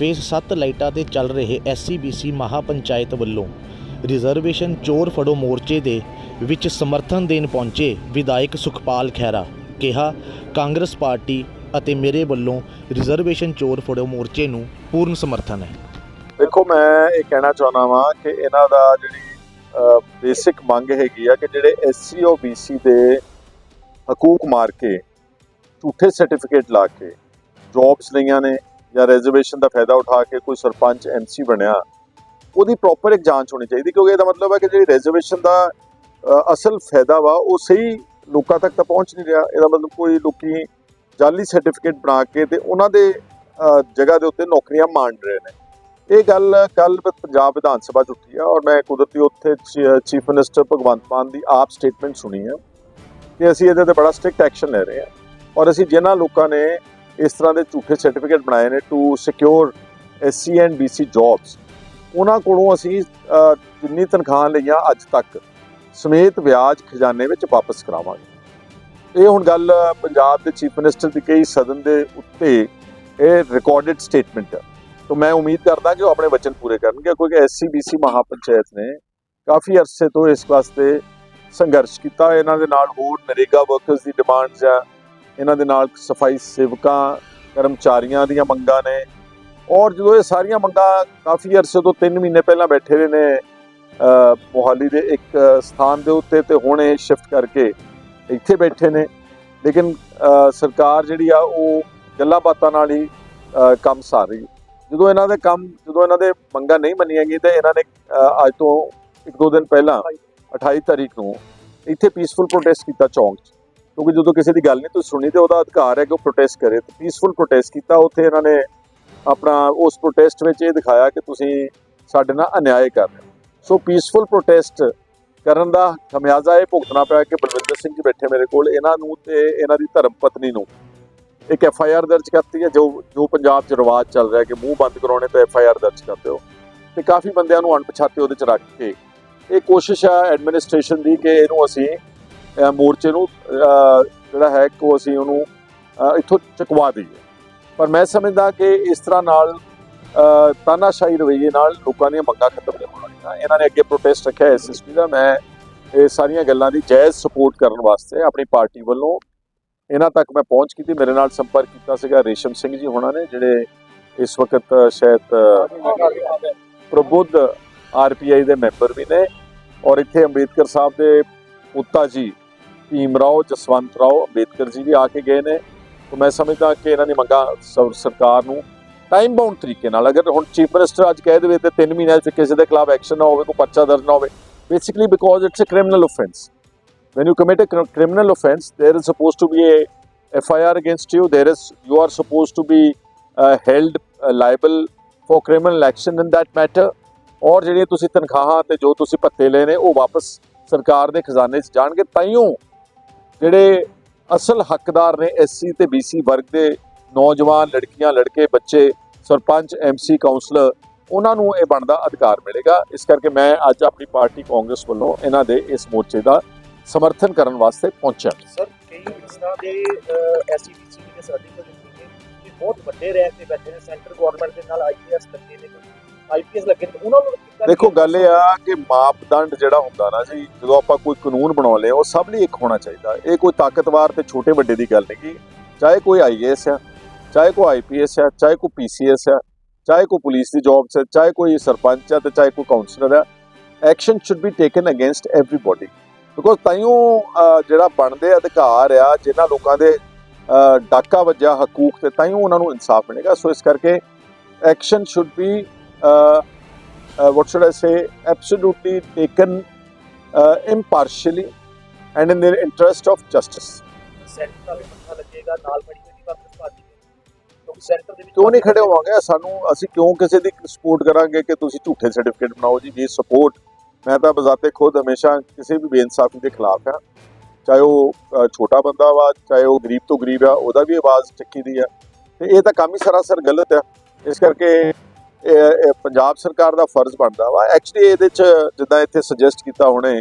Face 7 ਲਾਈਟਾਂ ਤੇ ਚੱਲ ਰਹੇ ਐਸਸੀਬੀਸੀ ਮਹਾਪੰਚਾਇਤ ਵੱਲੋਂ ਰਿਜ਼ਰਵੇਸ਼ਨ ਚੋਰ ਫੜੋ ਮੋਰਚੇ ਦੇ ਵਿੱਚ ਸਮਰਥਨ ਦੇਣ ਪਹੁੰਚੇ ਵਿਧਾਇਕ ਸੁਖਪਾਲ ਖਹਿਰਾ, ਕਿਹਾ, ਕਾਂਗਰਸ ਪਾਰਟੀ ਅਤੇ ਮੇਰੇ ਵੱਲੋਂ ਰਿਜ਼ਰਵੇਸ਼ਨ ਚੋਰ ਫੜੋ ਮੋਰਚੇ ਨੂੰ ਪੂਰਨ ਸਮਰਥਨ ਹੈ। ਦੇਖੋ, ਮੈਂ ਇਹ ਕਹਿਣਾ ਚਾਹੁੰਦਾ ਵਾਂ ਕਿ ਇਹਨਾਂ ਦਾ ਜਿਹੜੀ ਬੇਸਿਕ ਮੰਗ ਹੈਗੀ ਆ ਕਿ ਜਿਹੜੇ ਐਸਸੀ ਓ ਬੀਸੀ ਦੇ ਹਕੂਕ ਮਾਰ ਕੇ, ਝੂਠੇ ਸਰਟੀਫਿਕੇਟ ਲਾ ਕੇ ਜੌਬਸ ਲਈਆਂ ਨੇ ਜਾਂ ਰਿਜ਼ਰਵੇਸ਼ਨ ਦਾ ਫਾਇਦਾ ਉਠਾ ਕੇ ਕੋਈ ਸਰਪੰਚ ਐਮਸੀ ਬਣਿਆ, ਉਹਦੀ ਪ੍ਰੋਪਰ ਇੱਕ ਜਾਂਚ ਹੋਣੀ ਚਾਹੀਦੀ, ਕਿਉਂਕਿ ਇਹਦਾ ਮਤਲਬ ਹੈ ਕਿ ਜਿਹੜੀ ਰਿਜ਼ਰਵੇਸ਼ਨ ਦਾ ਅਸਲ ਫਾਇਦਾ ਵਾ, ਉਹ ਸਹੀ ਲੋਕਾਂ ਤੱਕ ਤਾਂ ਪਹੁੰਚ ਨਹੀਂ ਰਿਹਾ। ਇਹਦਾ ਮਤਲਬ ਕੋਈ ਲੋਕੀ ਜਾਲੀ ਸਰਟੀਫਿਕੇਟ ਬਣਾ ਕੇ ਤੇ ਉਹਨਾਂ ਦੇ ਜਗ੍ਹਾ ਦੇ ਉੱਤੇ ਨੌਕਰੀਆਂ ਮੰਨ ਰਹੇ ਨੇ। ਇਹ ਗੱਲ ਕੱਲ ਪੰਜਾਬ ਵਿਧਾਨ ਸਭਾ 'ਚ ਉੱਠੀ ਆ ਔਰ ਮੈਂ ਕੁਦਰਤੀ ਉੱਥੇ ਚੀਫ ਮਿਨਿਸਟਰ ਭਗਵੰਤ ਮਾਨ ਦੀ ਆਪ ਸਟੇਟਮੈਂਟ ਸੁਣੀ ਆ ਕਿ ਅਸੀਂ ਇਹਦੇ ਤੇ ਬੜਾ ਸਟ੍ਰਿਕਟ ਐਕਸ਼ਨ ਲੈ ਰਹੇ ਹਾਂ ਔਰ ਅਸੀਂ ਜਿਨ੍ਹਾਂ ਲੋਕਾਂ ਨੇ ਇਸ ਤਰ੍ਹਾਂ ਦੇ ਝੂਠੇ ਸਰਟੀਫਿਕੇਟ ਬਣਾਏ ਨੇ to secure SC and BC jobs ਉਹਨਾਂ ਕੋਲੋਂ ਅਸੀਂ ਜਿੰਨੀ ਤਨਖਾਹ ਲਈਆਂ ਅੱਜ ਤੱਕ, ਸਮੇਤ ਵਿਆਜ ਖਜ਼ਾਨੇ ਵਿੱਚ ਵਾਪਸ ਕਰਾਵਾਂਗੇ। ਇਹ ਹੁਣ ਗੱਲ ਪੰਜਾਬ ਦੇ ਚੀਫ ਮਿਨਿਸਟਰ ਦੀ ਕਈ ਸਦਨ ਦੇ ਉੱਤੇ ਇਹ ਰਿਕਾਰਡਡ ਸਟੇਟਮੈਂਟ ਹੈ। ਤਾਂ ਮੈਂ ਉਮੀਦ ਕਰਦਾ ਕਿ ਉਹ ਆਪਣੇ ਵਚਨ ਪੂਰੇ ਕਰਨਗੇ, ਕਿਉਂਕਿ ਐਸਸੀਬੀਸੀ ਮਹਾਪੰਚਾਇਤ ਨੇ ਕਾਫੀ ਅਰਸੇ ਤੋਂ ਇਸ ਵਾਸਤੇ ਸੰਘਰਸ਼ ਕੀਤਾ। ਇਹਨਾਂ ਦੇ ਨਾਲ ਹੋਰ ਨਰੇਗਾ ਵਰਕਰਸ ਦੀ ਡਿਮਾਂਡਸ ਆ ਇਹਨਾਂ ਦੇ ਨਾਲ ਸਫ਼ਾਈ ਸੇਵਕਾਂ, ਕਰਮਚਾਰੀਆਂ ਦੀਆਂ ਮੰਗਾਂ ਨੇ। ਔਰ ਜਦੋਂ ਇਹ ਸਾਰੀਆਂ ਮੰਗਾਂ ਕਾਫੀ ਅਰਸੇ ਤੋਂ 3 ਮਹੀਨੇ ਪਹਿਲਾਂ ਬੈਠੇ ਰਹੇ ਨੇ ਮੋਹਾਲੀ ਦੇ ਇੱਕ ਸਥਾਨ ਦੇ ਉੱਤੇ ਤੇ ਹੁਣ ਇਹ ਸ਼ਿਫਟ ਕਰਕੇ ਇੱਥੇ ਬੈਠੇ ਨੇ। ਲੇਕਿਨ ਸਰਕਾਰ ਜਿਹੜੀ ਆ ਉਹ ਗੱਲਾਂ ਬਾਤਾਂ ਨਾਲ ਹੀ ਕੰਮ ਸਾਰ ਰਹੀ। ਜਦੋਂ ਇਹਨਾਂ ਦੇ ਕੰਮ, ਜਦੋਂ ਇਹਨਾਂ ਦੇ ਮੰਗਾਂ ਨਹੀਂ ਮੰਨੀਆਂ ਗਈਆਂ ਤਾਂ ਇਹਨਾਂ ਨੇ ਅੱਜ ਤੋਂ ਇੱਕ ਦੋ ਦਿਨ ਪਹਿਲਾਂ 28 ਤਾਰੀਖ ਨੂੰ ਇੱਥੇ ਪੀਸਫੁਲ ਪ੍ਰੋਟੈਸਟ ਕੀਤਾ ਚੌਂਕ 'ਚ। ਕਿਉਂਕਿ ਜਦੋਂ ਕਿਸੇ ਦੀ ਗੱਲ ਨਹੀਂ ਤੁਸੀਂ ਸੁਣੀ ਤੇ ਉਹਦਾ ਅਧਿਕਾਰ ਹੈ ਕਿ ਉਹ ਪ੍ਰੋਟੈਸਟ ਕਰੇ। ਤੇ ਪੀਸਫੁਲ ਪ੍ਰੋਟੈਸਟ ਕੀਤਾ, ਉੱਥੇ ਇਹਨਾਂ ਨੇ ਆਪਣਾ ਉਸ ਪ੍ਰੋਟੈਸਟ ਵਿੱਚ ਇਹ ਦਿਖਾਇਆ ਕਿ ਤੁਸੀਂ ਸਾਡੇ ਨਾਲ ਅਨਿਆਏ ਕਰ ਰਹੇ ਹੋ। ਸੋ ਪੀਸਫੁਲ ਪ੍ਰੋਟੈਸਟ ਕਰਨ ਦਾ ਖਮਿਆਜ਼ਾ ਇਹ ਭੁਗਤਣਾ ਪਿਆ ਕਿ ਬਲਵਿੰਦਰ ਸਿੰਘ ਜੀ ਬੈਠੇ ਮੇਰੇ ਕੋਲ, ਇਹਨਾਂ ਨੂੰ ਤੇ ਇਹਨਾਂ ਦੀ ਧਰਮ ਪਤਨੀ ਨੂੰ। ਇੱਕ ਐਫ ਆਈ ਆਰ ਦਰਜ ਕਰਤੀ ਹੈ, ਜੋ ਜੋ ਪੰਜਾਬ 'ਚ ਰਿਵਾਜ ਚੱਲ ਰਿਹਾ ਕਿ ਮੂੰਹ ਬੰਦ ਕਰਾਉਣੇ ਤੇ ਐਫ ਆਈ ਆਰ ਦਰਜ ਕਰਦੇ ਹੋ ਤੇ ਕਾਫੀ ਬੰਦਿਆਂ ਨੂੰ ਅਣਪਛਾਤੇ ਉਹਦੇ 'ਚ ਰੱਖ ਕੇ। ਇਹ ਕੋਸ਼ਿਸ਼ ਹੈ ਐਡਮਿਨਿਸਟ੍ਰੇਸ਼ਨ ਦੀ ਕਿ ਇਹਨੂੰ ਅਸੀਂ ਮੋਰਚੇ ਨੂੰ ਜਿਹੜਾ ਹੈ ਕਿ ਅਸੀਂ ਉਹਨੂੰ ਇੱਥੋਂ ਚੁਕਵਾ ਦਈਏ। ਪਰ ਮੈਂ ਸਮਝਦਾ ਕਿ ਇਸ ਤਰ੍ਹਾਂ ਨਾਲ ਤਾਨਾਸ਼ਾਹੀ ਰਵੱਈਏ ਨਾਲ ਲੋਕਾਂ ਦੀਆਂ ਮੰਗਾਂ ਖਤਮ ਨਹੀਂ ਹੋਣਗੀਆਂ ਇਹਨਾਂ ਨੇ ਅੱਗੇ ਪ੍ਰੋਟੈਸਟ ਰੱਖਿਆ ਐਸਐਸਪੀ ਦਾ। ਮੈਂ ਇਹ ਸਾਰੀਆਂ ਗੱਲਾਂ ਦੀ ਜਾਇਜ਼ ਸਪੋਰਟ ਕਰਨ ਵਾਸਤੇ ਆਪਣੀ ਪਾਰਟੀ ਵੱਲੋਂ ਇਹਨਾਂ ਤੱਕ ਮੈਂ ਪਹੁੰਚ ਕੀਤੀ। ਮੇਰੇ ਨਾਲ ਸੰਪਰਕ ਕੀਤਾ ਸੀਗਾ ਰੇਸ਼ਮ ਸਿੰਘ ਜੀ ਹੋਣਾ ਨੇ ਜਿਹੜੇ ਇਸ ਵਕਤ ਸ਼ਾਇਦ ਅਹ, ਪ੍ਰਬੁੱਧ ਆਰਪੀਆਈ ਦੇ ਮੈਂਬਰ ਵੀ ਨੇ। ਔਰ ਇੱਥੇ ਅੰਬੇਦਕਰ ਸਾਹਿਬ ਦੇ ਪੁੱਤਾ ਜੀ ਭੀਮ ਰਾਓ ਜਸਵੰਤ ਰਾਓ ਅੰਬੇਦਕਰ ਜੀ ਵੀ ਆ ਕੇ ਗਏ ਨੇ ਤਾਂ ਮੈਂ ਸਮਝਦਾ ਕਿ ਇਹਨਾਂ ਨੇ ਮੰਗਾ ਸਰਕਾਰ ਨੂੰ ਟਾਈਮ ਬਾਉਂਡ ਤਰੀਕੇ ਨਾਲ ਅਗਰ ਹੁਣ ਚੀਫ ਮਿਨਿਸਟਰ ਅੱਜ ਕਹਿ ਦੇਵੇ ਤੇ 3 ਮਹੀਨਿਆਂ ਵਿੱਚ ਕਿਸੇ ਦੇ ਖਿਲਾਫ ਐਕਸ਼ਨ ਨਾ ਹੋਵੇ ਕੋਈ ਪਰਚਾ ਦਰਜ ਨਾ ਹੋਵੇ basically because it's a criminal offence when you commit a criminal offense there is supposed to be a fir against you there is you are supposed to be uh, held uh, liable for criminal action in that matter ਔਰ ਜਿਹੜੀਆਂ ਤੁਸੀਂ ਤਨਖਾਹਾਂ ਤੇ ਜੋ ਤੁਸੀਂ ਭੱਤੇ ਲਏ ਨੇ ਉਹ ਵਾਪਸ ਸਰਕਾਰ ਦੇ ਖਜ਼ਾਨੇ 'ਚ ਜਾਣਗੇ ਤਾਈਓ ਜਿਹੜੇ ਅਸਲ ਹੱਕਦਾਰ ਨੇ ਐਸਸੀ ਤੇ ਬੀਸੀ ਵਰਗ ਦੇ ਨੌਜਵਾਨ ਲੜਕੀਆਂ, ਲੜਕੇ, ਬੱਚੇ, ਸਰਪੰਚ ਐਮਸੀ ਕਾਉਂਸਲਰ ਉਹਨਾਂ ਨੂੰ ਇਹ ਬਣਦਾ ਅਧਿਕਾਰ ਮਿਲੇਗਾ। ਇਸ ਕਰਕੇ ਮੈਂ ਅੱਜ ਆਪਣੀ ਪਾਰਟੀ ਕਾਂਗਰਸ ਵੱਲੋਂ ਇਹਨਾਂ ਦੇ ਇਸ ਮੋਰਚੇ ਦਾ ਸਮਰਥਨ ਕਰਨ ਵਾਸਤੇ ਪਹੁੰਚਿਆ। ਸਰ, ਕਈ ਇਸ ਦੇ ਐਸਸੀਬੀਸੀ ਦੇ ਸਰਟੀਫਿਕੇਟ ਨੇ ਬਹੁਤ ਵੱਡੇ ਰੈਂਕ ਤੇ ਬੈਠੇ ਨੇ, ਸੈਂਟਰ ਗਵਰਨਮੈਂਟ ਦੇ ਨਾਲ ਆਈਪੀਐਸ ਲੱਗੇ ਨੇ। ਆਈਪੀਐਸ ਲੱਗੇ ਨੇ ਉਹਨਾਂ ਨੂੰ ਦੇਖੋ ਗੱਲ ਇਹ ਆ ਕਿ ਮਾਪਦੰਡ ਜਿਹੜਾ ਹੁੰਦਾ ਨਾ ਜੀ ਜਦੋਂ ਆਪਾਂ ਕੋਈ ਕਾਨੂੰਨ ਬਣਾਉਂਦੇ ਆ ਉਹ ਸਭ ਲਈ ਇੱਕ ਹੋਣਾ ਚਾਹੀਦਾ। ਇਹ ਕੋਈ ਤਾਕਤਵਰ ਤੇ ਛੋਟੇ ਵੱਡੇ ਦੀ ਗੱਲ ਨਹੀਂ ਚਾਹੇ ਕੋਈ ਆਈਏਐਸ ਆ ਚਾਹੇ ਕੋਈ ਆਈਪੀਐਸ ਆ ਚਾਹੇ ਕੋਈ ਪੀਸੀਐਸ ਆ ਚਾਹੇ ਕੋਈ ਪੁਲਿਸ ਦੀ ਜੌਬ ਹੈ ਚਾਹੇ ਕੋਈ ਸਰਪੰਚ ਆ ਤੇ ਚਾਹੇ ਕੋਈ ਕਾਉਂਸਲਰ ਆ action should be taken against everybody because ਤਾਈਓ ਜਿਹੜਾ ਬਣਦੇ ਅਧਿਕਾਰ ਆ ਜਿਨ੍ਹਾਂ ਲੋਕਾਂ ਦੇ ਡਾਕਾ ਵੱਜਿਆ ਹਕੂਕ ਤੇ ਤਾਈਓ ਉਹਨਾਂ ਨੂੰ ਇਨਸਾਫ ਮਿਲੇਗਾ। ਸੋ ਇਸ ਕਰਕੇ action should be what should I say, absolutely taken uh, impartially and in the interest of justice. Centre ਦਾ ਵੀ ਪੱਖਾ ਲੱਗੇਗਾ ਨਾਲ ਖੜੀ ਹੋਈ ਕਾਂਗਰਸ ਪਾਰਟੀ ਦੇ ਕਿਉਂਕਿ ਸੈਂਟਰ ਦੇ ਵਿੱਚ ਕਿਉਂ ਨਹੀਂ ਖੜੇ ਹੋਵਾਂਗੇ? ਸਾਨੂੰ ਅਸੀਂ ਕਿਉਂ ਕਿਸੇ ਦੀ ਸਪੋਰਟ ਕਰਾਂਗੇ ਕਿ ਤੁਸੀਂ ਝੂਠੇ ਸਰਟੀਫਿਕੇਟ ਬਣਾਓ ਜੀ? ਵੀ ਸਪੋਰਟ ਮੈਂ ਤਾਂ ਬਜ਼ਾਤੇ ਖੁਦ ਹਮੇਸ਼ਾ ਕਿਸੇ ਵੀ ਬੇਇਨਸਾਫੀ ਦੇ ਖਿਲਾਫ ਹਾਂ। ਚਾਹੇ ਉਹ ਛੋਟਾ ਬੰਦਾ ਵਾ ਚਾਹੇ ਉਹ ਗਰੀਬ ਤੋਂ ਗਰੀਬ ਆ ਉਹਦਾ ਵੀ ਆਵਾਜ਼ ਚੱਕੀ ਦੀ ਆ। ਤੇ ਇਹ ਤਾਂ ਕੰਮ ਹੀ ਸਰਾਸਰ ਗਲਤ ਆ। ਇਸ ਕਰਕੇ ਪੰਜਾਬ ਸਰਕਾਰ ਦਾ ਫਰਜ਼ ਬਣਦਾ ਵਾ। ਐਕਚੁਅਲੀ ਇਹਦੇ ਚ ਜਿੱਦਾਂ ਇੱਥੇ ਸੁਜੈਸਟ ਕੀਤਾ ਹੁਣੇ,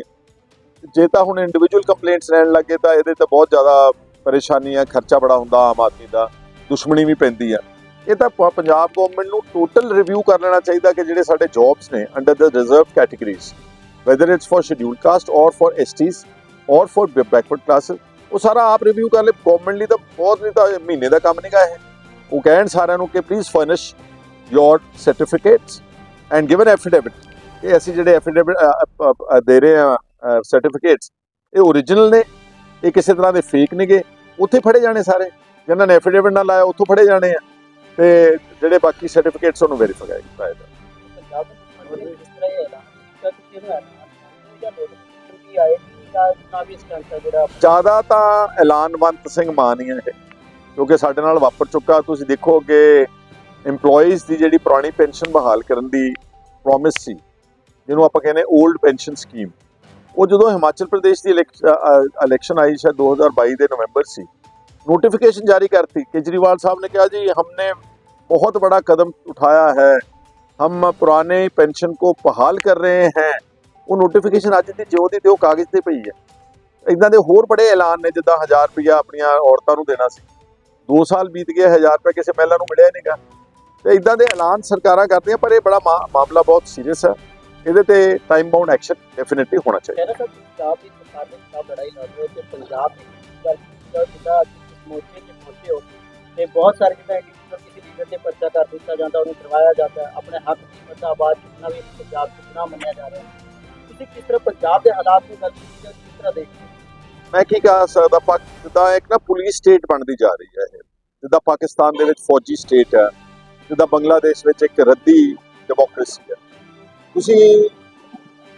ਜੇ ਤਾਂ ਹੁਣ ਇੰਡੀਵਿਜੂਅਲ ਕੰਪਲੇਂਟਸ ਰਹਿਣ ਲੱਗੇ ਤਾਂ ਇਹਦੇ ਤੇ ਬਹੁਤ ਜ਼ਿਆਦਾ ਪਰੇਸ਼ਾਨੀ ਆ, ਖਰਚਾ ਬੜਾ ਹੁੰਦਾ ਆਮ ਆਦਮੀ ਦਾ, ਦੁਸ਼ਮਣੀ ਵੀ ਪੈਂਦੀ ਆ। ਇਹ ਤਾਂ ਪੰਜਾਬ ਗਵਰਨਮੈਂਟ ਨੂੰ ਟੋਟਲ ਰਿਵਿਊ ਕਰ ਲੈਣਾ ਚਾਹੀਦਾ ਕਿ ਜਿਹੜੇ ਸਾਡੇ ਜੌਬਸ ਨੇ under the reserved categories whether it's for scheduled caste or for STs or for backward class ਉਹ ਸਾਰਾ ਆਪ ਰਿਵਿਊ ਕਰ ਲੈ। ਗਵਰਨਮੈਂਟ ਲਈ ਤਾਂ ਬਹੁਤ, ਨਹੀਂ ਤਾਂ ਮਹੀਨੇ ਦਾ ਕੰਮ ਨਹੀਂ ਗਾ ਇਹ। ਉਹ ਕਹਿਣ ਸਾਰਿਆਂ ਨੂੰ ਕਿ please furnish your certificates and give an affidavit ਇਹ ਅਸੀਂ ਜਿਹੜੇ ਐਫੀਡੇਵਿਟ ਦੇ ਰਹੇ ਆ ਸਰਟੀਫਿਕੇਟਸ ਇਹ ਓਰੀਜਨਲ ਨੇ ਇਹ ਕਿਸੇ ਤਰ੍ਹਾਂ ਦੇ ਫੇਕ ਨੇਗੇ ਉੱਥੇ ਫੜੇ ਜਾਣੇ ਸਾਰੇ। ਜਿਨ੍ਹਾਂ ਨੇ ਐਫੀਡੇਵਿਟ ਨਾਲ ਲਾਇਆ ਉੱਥੋਂ ਫੜੇ ਜਾਣੇ ਆ। ਤੇ ਜਿਹੜੇ ਬਾਕੀ ਸਰਟੀਫਿਕੇਟਸ ਉਹਨੂੰ ਵੈਰੀਫਾਈ ਕੀਤਾ ਪੰਜਾਬ ਦੇ ਮੁੱਖ ਮੰਤਰੀ ਨੇ ਜਿਸ ਤਰ੍ਹਾਂ ਇਹ ਐਲਾਨ ਕੀਤਾ ਕਿ ਕਿਹੜਾ ਐਲਾਨ ਜਾਂ ਨੋਟੀਫਿਕੇਸ਼ਨ ਵੀ ਆਏਗੀ ਜਾਂ ਨਾ ਵੀ ਸਟੈਂਪ ਹੈ ਜਿਹੜਾ ਜ਼ਿਆਦਾ ਤਾਂ ਐਲਾਨਵੰਤ ਸਿੰਘ ਮਾਨ ਹੀ ਹੈ ਕਿਉਂਕਿ ਸਾਡੇ ਨਾਲ ਵਾਪਰ ਚੁੱਕਾ। ਤੁਸੀਂ ਦੇਖੋ ਕਿ EMPLOYEES ਦੀ ਜਿਹੜੀ ਪੁਰਾਣੀ ਪੈਨਸ਼ਨ ਬਹਾਲ ਕਰਨ ਦੀ ਪ੍ਰੋਮਿਸ ਸੀ, ਜਿਹਨੂੰ ਆਪਾਂ ਕਹਿੰਦੇ 올ਡ ਪੈਨਸ਼ਨ ਸਕੀਮ ਉਹ ਜਦੋਂ ਹਿਮਾਚਲ ਪ੍ਰਦੇਸ਼ ਦੀ ਇਲੈਕਸ਼ਨ ਆਈ ਸ਼ਾਇਦ 2022 ਦੇ ਨਵੰਬਰ ਸੀ ਨੋਟੀਫਿਕੇਸ਼ਨ ਜਾਰੀ ਕਰਤੀ। ਕੇਜਰੀਵਾਲ ਸਾਹਿਬ ਨੇ ਕਿਹਾ ਜੀ हमने ਬਹੁਤ ਬੜਾ ਕਦਮ ਉਠਾਇਆ ਹੈ। ਹਮ ਪੁਰਾਣੇ ਪੈਨਸ਼ਨ को ਬਹਾਲ ਕਰ ਰਹੇ ਹੈ। ਉਹ ਨੋਟੀਫਿਕੇਸ਼ਨ ਅੱਜ ਦੀ ਜਿਉ ਦੀ ਤੇ ਉਹ ਕਾਗਜ਼ ਤੇ ਪਈ ਹੈ। ਇਦਾਂ ਦੇ ਹੋਰ ਬੜੇ ਐਲਾਨ ਨੇ, ਜਿੱਦਾਂ 1000 ਰੁਪਇਆ ਆਪਣੀਆਂ ਔਰਤਾਂ ਨੂੰ ਦੇਣਾ ਸੀ। 2 ਸਾਲ ਬੀਤ ਗਏ 1000 ਰੁਪਇਆ ਕਿਸੇ ਮਹਿਲਾ ਨੂੰ ਮਿਲਿਆ ਨਹੀਂਗਾ ਤੇ ਇਦਾਂ ਦੇ ਐਲਾਨ ਸਰਕਾਰਾਂ ਕਰਦੀਆਂ ਪਰ ਇਹ ਬੜਾ ਮਾਮਲਾ ਬਹੁਤ ਸੀਰੀਅਸ ਹੈ। ਇਹਦੇ ਤੇ ਟਾਈਮ ਬਾਉਂਡ ਐਕਸ਼ਨ ਡੈਫੀਨਿਟਲੀ ਹੋਣਾ ਚਾਹੀਦਾ। ਪੰਜਾਬ ਦੀ ਸਰਕਾਰ ਦੇ ਖਿਲਾਫ ਲੜਾਈ ਲੜ ਰਹੇ ਹੋ ਤੇ ਪੰਜਾਬ ਦੀ ਗੱਲ ਕੀਤਾ ਜਿੱਦਾਂ ਅੱਜ ਇਸ ਮੋਰਚੇ ਤੇ ਪਹੁੰਚੇ ਹੋ ਤੇ ਬਹੁਤ ਸਾਰੇ ਜਿੱਦਾਂ ਇੰਡੀਵਿਜੂਅਲ ਕਿਸੇ ਲੀਡਰ ਤੇ ਪਰਚਾ ਕਰ ਦਿੱਤਾ ਜਾਂਦਾ ਉਹਨੂੰ ਕਰਵਾਇਆ ਜਾਂਦਾ ਹੈ। ਆਪਣੇ ਹੱਕ ਦੀ ਮਤਾ ਆਵਾਜ਼ ਚੁੱਕਣਾ ਵੀ ਪੰਜਾਬ ਦਾ ਗੁਨਾਹ ਮੰਨਿਆ ਜਾ ਰਿਹਾ ਹੈ। ਤੁਸੀਂ ਕਿਸ ਤਰ੍ਹਾਂ ਪੰਜਾਬ ਦੇ ਹਾਲਾਤ ਨੂੰ ਗੱਲ ਕੀਤੀ ਜਾਂ ਕਿਸ ਤਰ੍ਹਾਂ ਦੇਖਦੇ ਹੋ? ਮੈਂ ਕੀ ਕਹਿ ਸਕਦਾ ਪਾਕ ਜਿੱਦਾਂ ਇੱਕ ਨਾ ਪੁਲਿਸ ਸਟੇਟ ਬਣਦੀ ਜਾ ਰਹੀ ਹੈ ਇਹ। ਜਿੱਦਾਂ ਪਾਕਿਸਤਾਨ ਦੇ ਵਿੱਚ ਫੌਜੀ ਸਟੇਟ ਹੈ। ਜਿੱਦਾਂ ਬੰਗਲਾਦੇਸ਼ ਵਿੱਚ ਇੱਕ ਰੱਦੀ ਡੈਮੋਕ੍ਰੇਸੀ ਹੈ। ਤੁਸੀਂ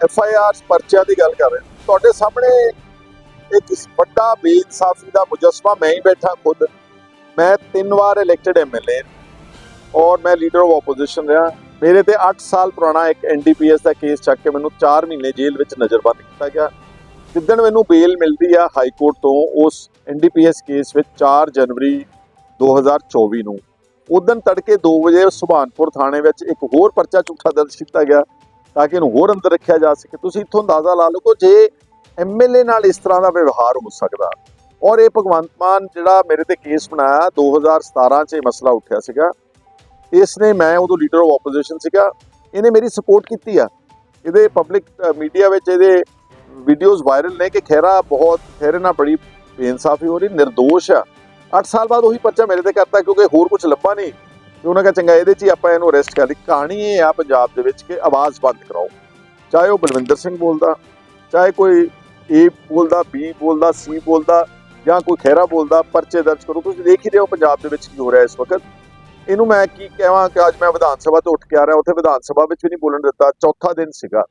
ਐਫ ਆਈ ਆਰ ਪਰਚਿਆਂ ਦੀ ਗੱਲ ਕਰ ਰਹੇ ਤੁਹਾਡੇ ਸਾਹਮਣੇ ਇੱਕ ਵੱਡਾ ਬੇਇਨਸਾਫੀ ਦਾ ਮੁਜਸਮਾ ਮੈਂ ਹੀ ਬੈਠਾ ਖੁਦ। ਮੈਂ ਤਿੰਨ ਵਾਰ ਇਲੈਕਟਡ ਐਮਐਲਏ ਔਰ ਮੈਂ ਲੀਡਰ ਆਫ ਆਪੋਜੀਸ਼ਨ ਰਿਹਾ। ਮੇਰੇ ਤੇ 8 ਸਾਲ ਪੁਰਾਣਾ ਇੱਕ ਐਨਡੀਪੀਐਸ ਦਾ ਕੇਸ ਚੱਕ ਕੇ ਮੈਨੂੰ 4 ਮਹੀਨੇ ਜੇਲ੍ਹ ਵਿੱਚ ਨਜ਼ਰਬੰਦ ਕੀਤਾ ਗਿਆ। ਜਿੱਦਣ ਮੈਨੂੰ ਬੇਲ ਮਿਲਦੀ ਆ ਹਾਈ ਕੋਰਟ ਤੋਂ ਉਸ ਐਨਡੀਪੀਐਸ ਕੇਸ ਵਿੱਚ 4 ਜਨਵਰੀ 2024 ਨੂੰ। ਉਦੋਂ ਤੜਕੇ 2 ਵਜੇ ਸੁਭਾਨਪੁਰ ਥਾਣੇ ਵਿੱਚ ਇੱਕ ਹੋਰ ਪਰਚਾ ਝੂਠਾ ਦਰਜ ਕੀਤਾ ਗਿਆ ਤਾਂ ਕਿ ਇਹਨੂੰ ਹੋਰ ਅੰਦਰ ਰੱਖਿਆ ਜਾ ਸਕੇ। ਤੁਸੀਂ ਇੱਥੋਂ ਅੰਦਾਜ਼ਾ ਲਾ ਲਓ ਕਿ ਜੇ ਐਮਐਲਏ ਨਾਲ ਇਸ ਤਰ੍ਹਾਂ ਦਾ ਵਿਵਹਾਰ ਹੋ ਸਕਦਾ। ਔਰ ਇਹ ਭਗਵੰਤ ਮਾਨ ਜਿਹੜਾ ਮੇਰੇ ਤੇ ਕੇਸ ਬਣਾਇਆ 2017 'ਚ ਇਹ ਮਸਲਾ ਉੱਠਿਆ ਸੀਗਾ। ਇਸ ਨੇ ਮੈਂ ਉਦੋਂ ਲੀਡਰ ਆਫ ਆਪੋਜੀਸ਼ਨ ਸੀਗਾ। ਇਹਨੇ ਮੇਰੀ ਸਪੋਰਟ ਕੀਤੀ ਆ। ਇਹਦੇ ਪਬਲਿਕ ਮੀਡੀਆ ਵਿੱਚ ਇਹਦੇ ਵੀਡੀਓਜ਼ ਵਾਇਰਲ ਨੇ ਕਿ ਖਹਿਰਾ ਬਹੁਤ, ਖਹਿਰੇ ਨਾਲ ਬੜੀ ਬੇਇਨਸਾਫੀ ਹੋ ਰਹੀ, ਨਿਰਦੋਸ਼ ਆ। 8 ਸਾਲ ਬਾਅਦ ਉਹੀ ਪਰਚਾ ਮੇਰੇ ਤੇ ਕਰਤਾ ਕਿਉਂਕਿ ਹੋਰ ਕੁਝ ਲੱਭਾ ਨਹੀਂ। ਤੇ ਉਹਨਾਂ ਕਹਾ, ਚੰਗਾ, ਇਹਦੇ 'ਚ ਹੀ ਆਪਾਂ ਇਹਨੂੰ ਅਰੈਸਟ ਕਰ ਲਈ। ਕਹਾਣੀ ਇਹ ਆ ਪੰਜਾਬ ਦੇ ਵਿੱਚ ਕਿ ਆਵਾਜ਼ ਬੰਦ ਕਰਾਓ। ਚਾਹੇ ਉਹ ਬਲਵਿੰਦਰ ਸਿੰਘ ਬੋਲਦਾ, ਚਾਹੇ ਕੋਈ ਏ ਬੋਲਦਾ ਬੀ ਬੋਲਦਾ ਸੀ ਬੋਲਦਾ ਜਾਂ ਕੋਈ ਖਹਿਰਾ ਬੋਲਦਾ, ਪਰਚੇ ਦਰਜ ਕਰੋ। ਤੁਸੀਂ ਦੇਖ ਹੀ ਰਹੇ ਹੋ ਪੰਜਾਬ ਦੇ ਵਿੱਚ ਕੀ ਹੋ ਰਿਹਾ ਇਸ ਵਕਤ। ਇਹਨੂੰ ਮੈਂ ਕੀ ਕਹਾਂ ਕਿ ਅੱਜ ਮੈਂ ਵਿਧਾਨ ਸਭਾ ਤੋਂ ਉੱਠ ਕੇ ਆ ਰਿਹਾ। ਉੱਥੇ ਵਿਧਾਨ ਸਭਾ ਵਿੱਚ ਵੀ ਨਹੀਂ ਬੋਲਣ ਦਿੱਤਾ। ਚੌਥਾ ਦਿਨ ਸੀਗਾ।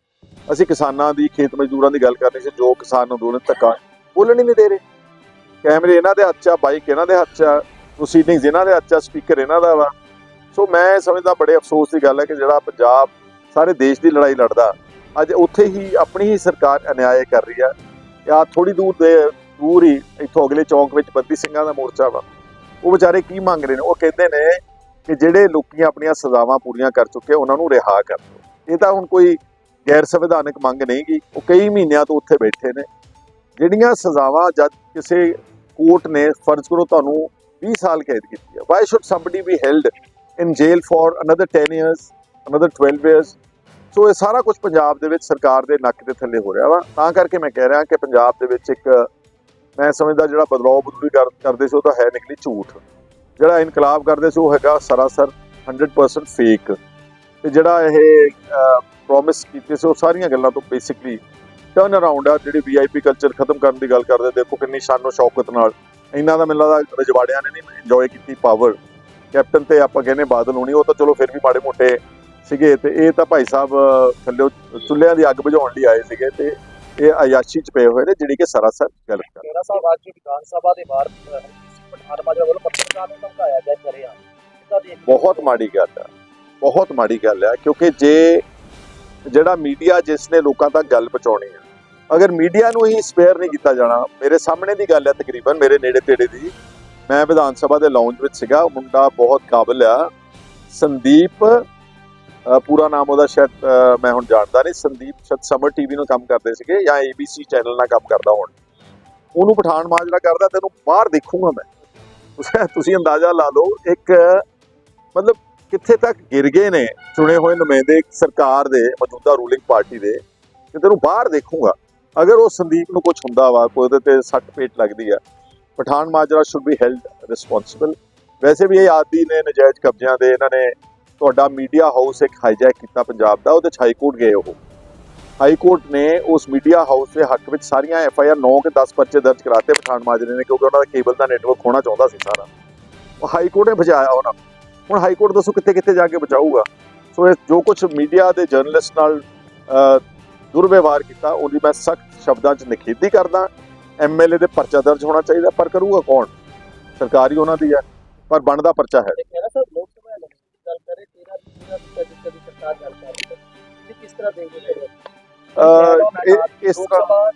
ਅਸੀਂ ਕਿਸਾਨਾਂ ਦੀ, ਖੇਤ ਮਜ਼ਦੂਰਾਂ ਦੀ ਗੱਲ ਕਰਨੀ ਸੀ। ਜੋ ਕਿਸਾਨ ਅੰਦੋਲਨ ਧੱਕਾ ਬੋਲਣ ਹੀ ਨਹੀਂ ਦੇ ਰਹੇ। ਕੈਮਰੇ ਇਹਨਾਂ ਦੇ ਹੱਥ 'ਚ ਆ, ਬਾਈਕ ਇਹਨਾਂ ਦੇ ਹੱਥ 'ਚ ਆ ਪ੍ਰੋਸੀਡਿੰਗਸ ਇਹਨਾਂ ਦੇ ਹੱਥ 'ਚ ਆ ਸਪੀਕਰ ਇਹਨਾਂ ਦਾ ਵਾ। ਸੋ ਮੈਂ ਸਮਝਦਾ ਬੜੇ ਅਫਸੋਸ ਦੀ ਗੱਲ ਹੈ ਕਿ ਜਿਹੜਾ ਪੰਜਾਬ ਸਾਰੇ ਦੇਸ਼ ਦੀ ਲੜਾਈ ਲੜਦਾ, ਅੱਜ ਉੱਥੇ ਹੀ ਆਪਣੀ ਹੀ ਸਰਕਾਰ ਅਨਿਆਏ ਕਰ ਰਹੀ ਆ ਆ ਥੋੜੀ ਦੂਰ ਦੇ, ਦੂਰ ਹੀ ਇੱਥੋਂ ਅਗਲੇ ਚੌਂਕ ਵਿੱਚ ਬੰਦੀ ਸਿੰਘਾਂ ਦਾ ਮੋਰਚਾ ਵਾ। ਉਹ ਵਿਚਾਰੇ ਕੀ ਮੰਗ ਰਹੇ ਨੇ? ਉਹ ਕਹਿੰਦੇ ਨੇ ਕਿ ਜਿਹੜੇ ਲੋਕੀ ਆਪਣੀਆਂ ਸਜ਼ਾਵਾਂ ਪੂਰੀਆਂ ਕਰ ਚੁੱਕੇ, ਉਹਨਾਂ ਨੂੰ ਰਿਹਾ ਕਰ ਦਿਓ। ਇਹ ਤਾਂ ਹੁਣ ਕੋਈ ਗੈਰ ਸੰਵਿਧਾਨਕ ਮੰਗ ਨਹੀਂ ਗੀ ਉਹ ਕਈ ਮਹੀਨਿਆਂ ਤੋਂ ਉੱਥੇ ਬੈਠੇ ਨੇ। ਜਿਹੜੀਆਂ ਸਜ਼ਾਵਾਂ ਜਦ ਕਿਸੇ ਕੋਰਟ ਨੇ ਫਰਜ਼ ਕਰੋ ਤੁਹਾਨੂੰ 20 ਸਾਲ ਕੈਦ ਕੀਤੀ ਹੈ why should somebody be held in jail for another 10 years another 12 years so ਇਹ ਸਾਰਾ ਕੁਝ ਪੰਜਾਬ ਦੇ ਵਿੱਚ ਸਰਕਾਰ ਦੇ ਨੱਕ ਦੇ ਥੱਲੇ ਹੋ ਰਿਹਾ ਵਾ, ਤਾਂ ਕਰਕੇ ਮੈਂ ਕਹਿ ਰਿਹਾ ਕਿ ਪੰਜਾਬ ਦੇ ਵਿੱਚ ਇੱਕ, ਮੈਂ ਸਮਝਦਾ ਜਿਹੜਾ ਬਦਲਾਅ ਬਦਲੂਈ ਕਰ- ਕਰਦੇ ਸੀ ਉਹ ਤਾਂ ਹੈ ਨਿਕਲੀ ਝੂਠ। ਜਿਹੜਾ ਇਨਕਲਾਬ ਕਰਦੇ ਸੀ ਉਹ ਹੈਗਾ ਸਰਾਸਰ 100% ਫੇਕ ਤੇ ਜਿਹੜਾ ਇਹ ਪ੍ਰੋਮਿਸ ਕੀਤੇ ਸੀ ਉਹ ਸਾਰੀਆਂ ਗੱਲਾਂ ਤੋਂ ਬੇਸਿਕਲੀ ਟਰਨ ਅਰਾਊਂਡ ਆ ਜਿਹੜੀ ਵੀਆਈਪੀ ਕਲਚਰ ਖਤਮ ਕਰਨ ਦੀ ਗੱਲ ਕਰਦੇ ਦੇਖੋ ਕਿੰਨੀ ਸ਼ਾਨੋ ਸ਼ੌਕਤ ਨਾਲ। ਇਹਨਾਂ ਦਾ ਮੈਨੂੰ ਲੱਗਦਾ ਰਜਵਾੜਿਆਂ ਨੇ ਨਹੀਂ ਇੰਜੋਏ ਕੀਤੀ ਪਾਵਰ ਕੈਪਟਨ ਤੇ ਆਪਾਂ ਕਹਿੰਦੇ ਬਾਦਲ ਹੋਣੀ ਉਹ ਤਾਂ ਚਲੋ ਫਿਰ ਵੀ ਮਾੜੇ ਮੋਟੇ ਸੀਗੇ। ਤੇ ਇਹ ਤਾਂ ਭਾਈ ਸਾਹਿਬ ਥੱਲੇ ਚੁੱਲ੍ਹਿਆਂ ਦੀ ਅੱਗ ਬੁਝਾਉਣ ਲਈ ਆਏ ਸੀਗੇ ਤੇ ਇਹ ਅਯਾਸ਼ੀ ਚ ਪਏ ਹੋਏ ਨੇ ਜਿਹੜੀ ਕਿ ਸਰਾਸਰ ਗਲਤ ਕਰ ਮੇਰਾ ਸਾਹਿਬ ਅੱਜ ਵਿਧਾਨ ਸਭਾ ਦੇ ਬਾਹਰ ਹਰਜੀਤ ਪਠਾਨ ਮਾਜਰਾ ਵੱਲੋਂ ਪੱਤਰਕਾਰ ਨੂੰ ਧਮਕਾਇਆ ਜਾ ਕਰਿਆ। ਕਿੱਦਾਂ ਦੇਖ ਬਹੁਤ ਮਾੜੀ ਗੱਲ ਹੈ ਬਹੁਤ ਮਾੜੀ ਗੱਲ ਹੈ ਕਿਉਂਕਿ ਜੇ ਜਿਹੜਾ ਮੀਡੀਆ ਜਿਸ ਨੇ ਲੋਕਾਂ ਤੱਕ ਗੱਲ ਪਹੁੰਚਾਉਣੀ ਹੈ ਅਗਰ ਮੀਡੀਆ ਨੂੰ ਹੀ ਸਪੇਅਰ ਨਹੀਂ ਕੀਤਾ ਜਾਣਾ, ਮੇਰੇ ਸਾਹਮਣੇ ਦੀ ਗੱਲ ਹੈ ਤਕਰੀਬਨ, ਮੇਰੇ ਨੇੜੇ ਤੇੜੇ ਦੀ। ਮੈਂ ਵਿਧਾਨ ਸਭਾ ਦੇ ਲੌਂਜ ਵਿੱਚ ਸੀਗਾ ਮੁੰਡਾ ਬਹੁਤ ਕਾਬਲ ਆ। ਸੰਦੀਪ ਪੂਰਾ ਨਾਮ ਉਹਦਾ ਸ਼ਾਇਦ ਮੈਂ ਹੁਣ ਜਾਣਦਾ ਨਹੀਂ। ਸੰਦੀਪ ਸ਼ਾਇਦ ਸਮਰ ਟੀਵੀ ਨੂੰ ਕੰਮ ਕਰਦੇ ਸੀਗੇ ਜਾਂ ABC ਚੈਨਲ ਨਾਲ ਕੰਮ ਕਰਦਾ ਹੁਣ। ਉਹਨੂੰ ਪਠਾਨ ਮਾਜਰਾ ਕਰਦਾ, ਤੈਨੂੰ ਬਾਹਰ ਦੇਖੂਗਾ ਮੈਂ। ਤੁਸੀਂ- ਅੰਦਾਜ਼ਾ ਲਾ ਲਓ, ਇੱਕ, ਮਤਲਬ ਕਿੱਥੇ ਤੱਕ ਗਿਰ ਗਏ ਨੇ, ਚੁਣੇ ਹੋਏ ਨੁਮਾਇੰਦੇ ਸਰਕਾਰ ਦੇ, ਮੌਜੂਦਾ ਰੂਲਿੰਗ ਪਾਰਟੀ ਦੇ, ਕਿ ਤੈਨੂੰ ਬਾਹਰ ਦੇਖੂੰਗਾ। ਅਗਰ ਉਹ ਸੰਦੀਪ ਨੂੰ ਕੁਝ ਹੁੰਦਾ ਵਾ, ਕੋਈ ਉਹਦੇ ਤੇ ਸੱਟ ਪੇਟ ਲੱਗਦੀ ਆ, Pathan Majra should be held responsible ਵੈਸੇ ਵੀ ਇਹ ਆਦੀ ਨੇ ਨਜਾਇਜ਼ ਕਬਜ਼ਿਆਂ ਦੇ ਇਹਨਾਂ ਨੇ ਤੁਹਾਡਾ ਮੀਡੀਆ ਹਾਊਸ ਇੱਕ ਹਾਈਜੈਕ ਕੀਤਾ ਪੰਜਾਬ ਦਾ, ਉਹਦੇ ਚ ਹਾਈ ਕੋਰਟ ਗਏ ਉਹ। ਹਾਈ ਕੋਰਟ ਨੇ ਉਸ ਮੀਡੀਆ ਹਾਊਸ ਦੇ ਹੱਕ ਵਿੱਚ ਸਾਰੀਆਂ ਐਫ ਆਈ ਆਰ 9 ਕੇ 10 ਪਰਚੇ ਦਰਜ ਕਰਾਤੇ ਪਠਾਨ ਮਾਜਰੇ ਨੇ, ਕਿਉਂਕਿ ਉਹਨਾਂ ਦਾ ਕੇਬਲ ਦਾ ਨੈਟਵਰਕ ਹੋਣਾ ਚਾਹੁੰਦਾ ਸੀ ਸਾਰਾ। ਉਹ ਹਾਈ ਕੋਰਟ ਨੇ ਬਚਾਇਆ ਉਹਨਾਂ ਨੂੰ। ਹੁਣ ਹਾਈ ਕੋਰਟ ਦੱਸੋ ਕਿੱਥੇ ਕਿੱਥੇ ਜਾ ਕੇ ਬਚਾਊਗਾ ਸੋ ਇਹ ਜੋ ਕੁਝ ਮੀਡੀਆ ਦੇ ਜਰਨਲਿਸਟ ਨਾਲ ਦੁਰਵਿਵਹਾਰ ਕੀਤਾ ਉਹਦੀ ਮੈਂ ਸਖਤ ਸ਼ਬਦਾਂ 'ਚ ਨਿਖੇਧੀ ਕਰਦਾ। ਐਮਐਲਏ ਦੇ ਪਰਚਾ ਦਰਜ ਹੋਣਾ ਚਾਹੀਦਾ ਪਰ ਕਰੂਗਾ ਕੌਣ? ਸਰਕਾਰੀ ਉਹਨਾਂ ਦੀ ਹੈ ਪਰ ਬਣਦਾ ਪਰਚਾ ਹੈ। ਤੇ ਕਹਿ ਰਿਹਾ ਸਰ ਲੋਕ ਸਭਾ ਇਲੈਕਸ਼ਨ ਦੀ ਗੱਲ ਕਰੇ 13 13 ਦੀ ਕਦੀ ਸਰਕਾਰ ਗੱਲ ਕਰ ਰਹੀ ਹੈ। ਤੁਸੀਂ ਕਿਸ ਤਰ੍ਹਾਂ ਦੇਖਦੇ ਹੋ? ਅਹ, ਇਹ ਇਸ ਤਰ੍ਹਾਂ